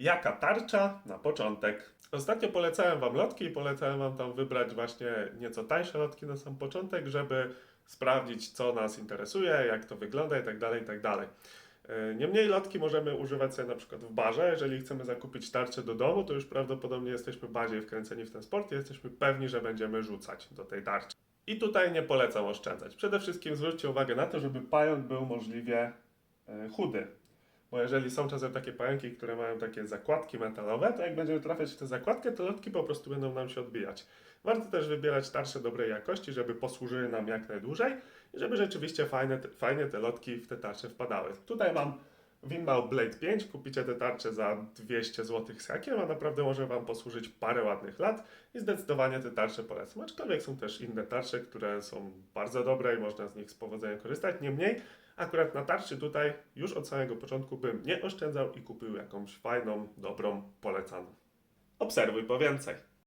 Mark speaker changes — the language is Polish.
Speaker 1: Jaka tarcza na początek? Ostatnio polecałem Wam lotki i polecałem Wam tam wybrać właśnie nieco tańsze lotki na sam początek, żeby sprawdzić, co nas interesuje, jak to wygląda i tak dalej, i tak. E, Niemniej lotki możemy używać sobie na przykład w barze. Jeżeli chcemy zakupić tarczę do domu, to już prawdopodobnie jesteśmy bardziej wkręceni w ten sport i jesteśmy pewni, że będziemy rzucać do tej tarczy. I tutaj nie polecam oszczędzać. Przede wszystkim zwróćcie uwagę na to, żeby pająk był możliwie e, chudy. Bo jeżeli są czasem takie pająki, które mają takie zakładki metalowe, to jak będziemy trafiać w tę zakładkę, to lotki po prostu będą nam się odbijać. Warto też wybierać tarcze dobrej jakości, żeby posłużyły nam jak najdłużej i żeby rzeczywiście fajne, fajnie te lotki w te tarcze wpadały. Tutaj mam Winmau Blade 5, kupicie te tarcze za 200 zł z hakiem, a naprawdę może Wam posłużyć parę ładnych lat i zdecydowanie te tarcze polecam. Aczkolwiek są też inne tarcze, które są bardzo dobre i można z nich z powodzeniem korzystać. Niemniej, akurat na tarczy tutaj już od samego początku bym nie oszczędzał i kupił jakąś fajną, dobrą, polecaną. Obserwuj po więcej.